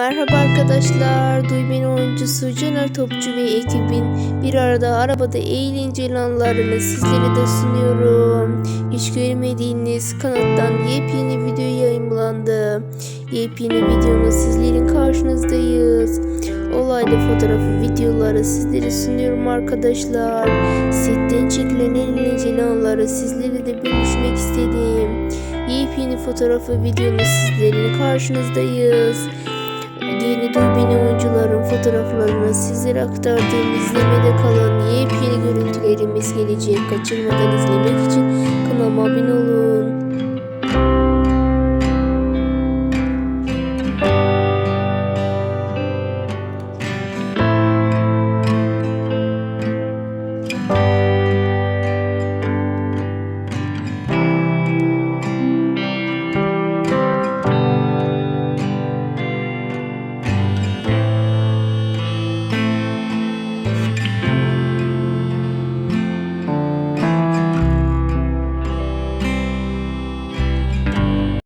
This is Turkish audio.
Merhaba arkadaşlar, Duy Beni oyuncusu Caner Topçu ve ekibin bir arada arabada eğlenceli anlarını sizlere de sunuyorum. Hiç görmediğiniz kanattan yepyeni video yayınlandı. Yepyeni videonun sizlerin karşınızdayız. Olaylı fotoğrafı videoları sizlere sunuyorum arkadaşlar. Setten çekilen en eğlenceli anları sizlere de bölüşmek istedim. Yepyeni fotoğrafı videonun sizlerin karşınızdayız. Yeni Duy oyuncuların fotoğraflarını sizlere aktardığım izlemede kalan yepyeni görüntülerimiz gelecek. Kaçırmadan izlemek için kanalıma abone olun.